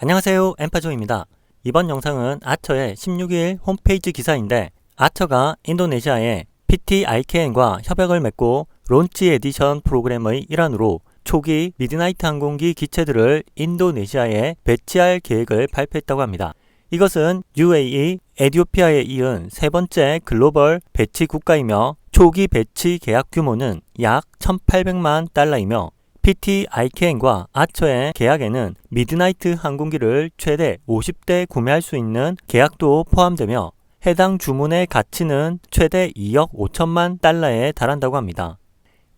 안녕하세요. 엠파조입니다. 이번 영상은 아처의 16일 홈페이지 기사인데 아처가 인도네시아의 PT IKN과 협약을 맺고 론치 에디션 프로그램의 일환으로 초기 미드나이트 항공기 기체들을 인도네시아에 배치할 계획을 발표했다고 합니다. 이것은 UAE, 에디오피아에 이은 세 번째 글로벌 배치 국가이며 초기 배치 계약 규모는 약 1,800만 달러이며 PT IKN과 아처의 계약에는 미드나이트 항공기를 최대 50대 구매할 수 있는 계약도 포함되며 해당 주문의 가치는 최대 2억 5천만 달러에 달한다고 합니다.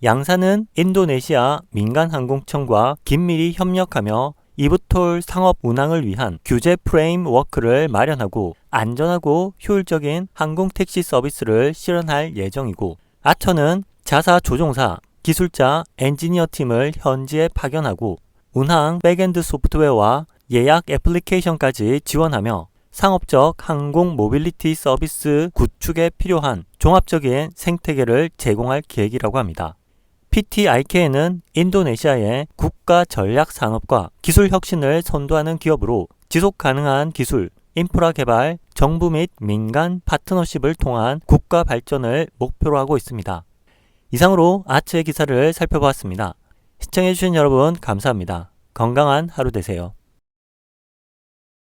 양사는 인도네시아 민간항공청과 긴밀히 협력하며 이브톨 상업 운항을 위한 규제 프레임워크를 마련하고 안전하고 효율적인 항공택시 서비스를 실현할 예정이고 아처는 자사 조종사, 기술자, 엔지니어 팀을 현지에 파견하고 운항 백엔드 소프트웨어와 예약 애플리케이션까지 지원하며 상업적 항공 모빌리티 서비스 구축에 필요한 종합적인 생태계를 제공할 계획이라고 합니다. PTIK는 인도네시아의 국가 전략 산업과 기술 혁신을 선도하는 기업으로 지속 가능한 기술, 인프라 개발, 정부 및 민간 파트너십을 통한 국가 발전을 목표로 하고 있습니다. 이상으로 아츠의 기사를 살펴보았습니다. 시청해주신 여러분 감사합니다. 건강한 하루 되세요.